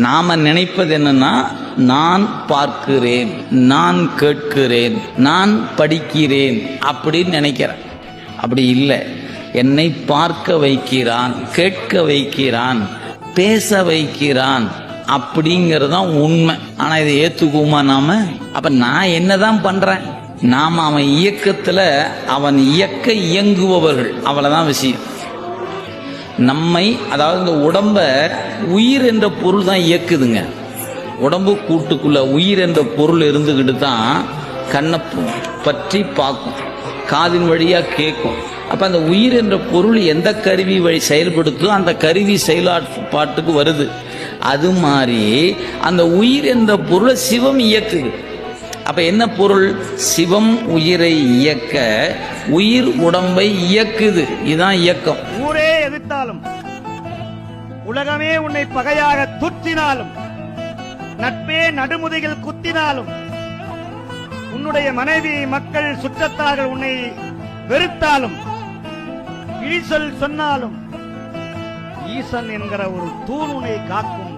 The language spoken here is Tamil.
நாம நினைப்பது என்னன்னா நான் பார்க்கிறேன் நான் கேட்கிறேன் நான் படிக்கிறேன் அப்படின்னு நினைக்கிறேன். அப்படி இல்லை. என்னை பார்க்க வைக்கிறான் கேட்க வைக்கிறான் பேச வைக்கிறான் அப்படிங்கிறது தான் உண்மை. ஆனா இதை ஏத்துக்குவோமா நாம? அப்ப நான் என்னதான் பண்றேன்? நாம அவன் இயக்கத்துல அவன் இயக்க இயங்குபவர்கள். அவ்வளவுதான் விஷயம். நம்மை அதாவது இந்த உடம்ப உயிர் என்ற பொருள் தான் இயக்குதுங்க. உடம்பு கூட்டுக்குள்ள உயிர் என்ற பொருள் இருந்துக்கிட்டு தான் கண்ணை பற்றி பார்க்கும். காதின் வழியாக கேட்கும். அப்போ அந்த உயிர் என்ற பொருள் எந்த கருவி வழி செயல்படுத்தோ அந்த கருவி செயலாட்பாட்டுக்கு வருது. அது மாதிரி அந்த உயிர் என்ற பொருளை சிவம் இயக்குது. அப்போ என்ன பொருள்? சிவம் உயிரை இயக்க உயிர் உடம்பை இயக்குது. இதுதான் இயக்கம். ஊரே எதிர்த்தாலும் உலகமே உன்னை பகையாக துற்றினாலும் நட்பே நடுமுதையில் குத்தினாலும் உன்னுடைய மனைவி மக்கள் சுற்றத்தார்கள் உன்னை வெறுத்தாலும் இழிசொல் சொன்னாலும் ஈசன் என்கிற ஒரு தூண் உன்னை காக்கும்